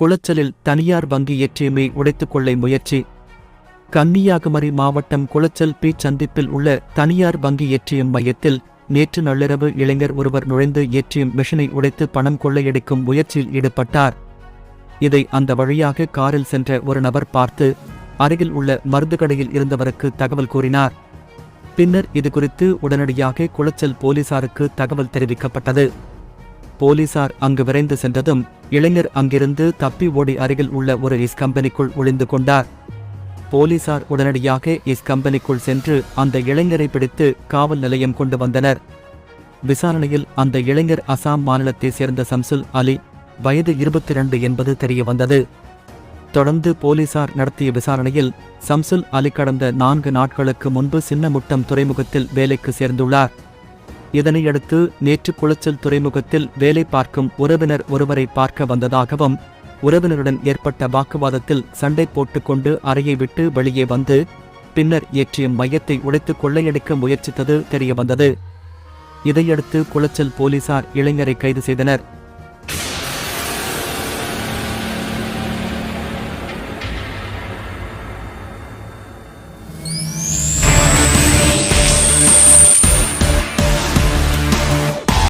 குளச்சலில் தனியார் வங்கி ஏற்றியமை உடைத்துக் கொள்ள முயற்சி. கன்னியாகுமரி மாவட்டம் குளச்சல் பி சந்திப்பில் உள்ள தனியார் வங்கி ஏற்றியம் மையத்தில் நேற்று நள்ளிரவு இளைஞர் ஒருவர் நுழைந்து ஏற்றியம் மிஷினை உடைத்து பணம் கொள்ளையடிக்கும் முயற்சியில் ஈடுபட்டார். இதை அந்த வழியாக காரில் சென்ற ஒரு நபர் பார்த்து அருகில் உள்ள மருந்து கடையில் இருந்தவருக்கு தகவல் கூறினார். பின்னர் இதுகுறித்து உடனடியாக குளச்சல் போலீசாருக்கு தகவல் தெரிவிக்கப்பட்டது. போலீசார் அங்கு விரைந்து சென்றதும் இளைஞர் அங்கிருந்து தப்பி ஓடி அருகில் உள்ள ஒரு இஸ் கம்பெனிக்குள் ஒளிந்து கொண்டார். போலீசார் உடனடியாக இஸ் கம்பெனிக்குள் சென்று அந்த இளைஞரை பிடித்து காவல் நிலையம் கொண்டு வந்தனர். விசாரணையில் அந்த இளைஞர் அசாம் மாநிலத்தைச் சேர்ந்த சம்சுல் அலி வயது இருபத்தி இரண்டு என்பது தெரியவந்தது. தொடர்ந்து போலீசார் நடத்திய விசாரணையில் சம்சுல் அலி கடந்த நான்கு நாட்களுக்கு முன்பு சின்னமுட்டம் துறைமுகத்தில் வேலைக்கு சேர்ந்துள்ளார். இதனையடுத்து நேற்று குளச்சல் துறைமுகத்தில் வேலை பார்க்கும் உறவினர் ஒருவரை பார்க்க வந்ததாகவும் உறவினருடன் ஏற்பட்ட வாக்குவாதத்தில் சண்டை போட்டுக்கொண்டு அறையை விட்டு வெளியே வந்து பின்னர் ஏற்றிய மையத்தை உடைத்து கொள்ளையடிக்க முயற்சித்தது தெரியவந்தது. இதையடுத்து குளச்சல் போலீசார் இளைஞரை கைது செய்தனர்.